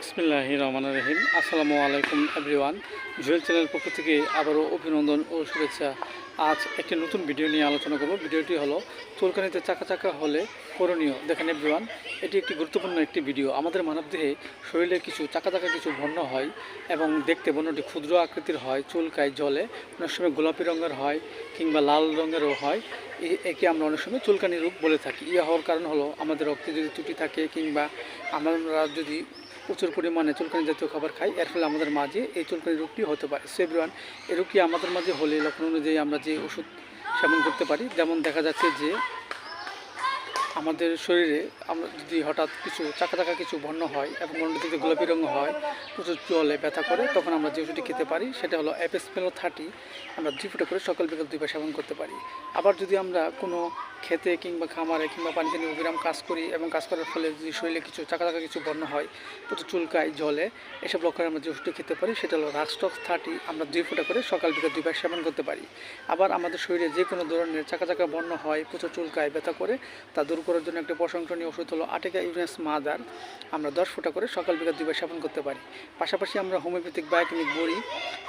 বিসমিল্লাহ রহমান রহিম আসসালামু আলাইকুম এভরিওয়ান। জুয়েল চ্যানেলের পক্ষ থেকে আবারও অভিনন্দন ও শুভেচ্ছা। আজ একটি নতুন ভিডিও নিয়ে আলোচনা করব। ভিডিওটি হলো, চুলকানিতে চাকা চাকা হলে করণীয়। দেখেন এভরিওয়ান, এটি একটি গুরুত্বপূর্ণ একটি ভিডিও। আমাদের মানবদেহে শরীরে কিছু চাকা চাকা কিছু বর্ণ হয় এবং দেখতে বর্ণটি ক্ষুদ্র আকৃতির হয়, চুলকায় জলে। অনেক সময় গোলাপি রঙের হয় কিংবা লাল রঙেরও হয়। একে আমরা অনেক সময় চুলকানি রূপ বলে থাকি। ইয়া হওয়ার কারণ হলো, আমাদের রক্তে যদি ত্রুটি থাকে কিংবা আমরা যদি প্রচুর পরিমাণে চুলকানি জাতীয় খাবার খাই। এর ফলে আমাদের মাঝে এই চুলকানি রোগটি হতে পারে। সেবরান এই রোগটি আমাদের মাঝে হলে লক্ষণ অনুযায়ী আমরা যে ওষুধ সেবন করতে পারি। যেমন দেখা যাচ্ছে যে আমাদের শরীরে আমরা যদি হঠাৎ কিছু চাকা চাকা কিছু বন্য হয় এবং যদি গোলাপি রঙ হয়, প্রচুর জলে ব্যথা করে, তখন আমরা যে ওষুধটি খেতে পারি, সেটা হলো অ্যাপেসপেলো থার্টি আমরা দুই ফুটে করে সকাল বিকাল দুইবার সেবন করতে পারি। আবার যদি আমরা কোনো খেতে কিংবা খামারে কিংবা পানিতে নিয়ে অবিরাম কাজ করি এবং কাজ করার ফলে যদি শরীরে কিছু চাকা চাকা কিছু বর্ণ হয়, প্রচুর চুলকায়, জলে, এসব লক্ষণে আমরা যে ওষুধটি খেতে পারি, সেটা হলো রাক্সটক থার্টি আমরা দুই ফুটা করে সকাল বিকাল দুইবার সেবন করতে পারি। আবার আমাদের শরীরে যে কোনো ধরনের চাকা চাকা বর্ণ হয়, প্রচুর চুলকায়, ব্যথা করে, তা দূর করার জন্য একটা প্রশংসনীয় ওষুধ হলো আটেকা ইউরেন্স মাদার আমরা দশ ফুটা করে সকাল বিকাল দুইবার সেবন করতে পারি। পাশাপাশি আমরা হোমিওপ্যাথিক বায়োকেমিক বড়ি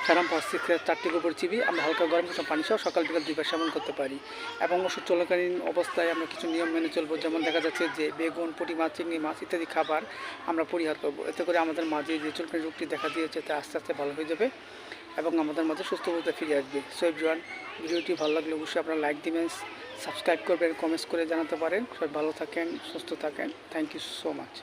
ফেরাম পার্সিক্রেট চারটি গোবর চিবি, আমরা হালকা গরম গরম পানি সহ সকাল বিকাল দুইবার সেবন করতে পারি। এবং ওষুধ চলাকালীন অবস্থায় আমরা কিছু নিয়ম মেনে চলবো, যেমন দেখা যাচ্ছে যে বেগুন, পুঁটি মাছ, চিংড়ি মাছ ইত্যাদি খাবার আমরা পরিহার করব। এতে করে আমাদের মাঝে যে চুলকানি রোগটি দেখা দিয়েছে, তা আস্তে আস্তে ভালো হয়ে যাবে এবং আমাদের মাঝে সুস্থ বলতে ফিরে আসবে। সো এভরিওয়ান ভিডিওটি ভালো লাগলে অবশ্যই আপনারা লাইক দিবেন। সাবস্ক্রাইব করবেন, কমেন্টস করে জানাতে পারেন। সবাই ভালো থাকেন, সুস্থ থাকেন। Thank you so much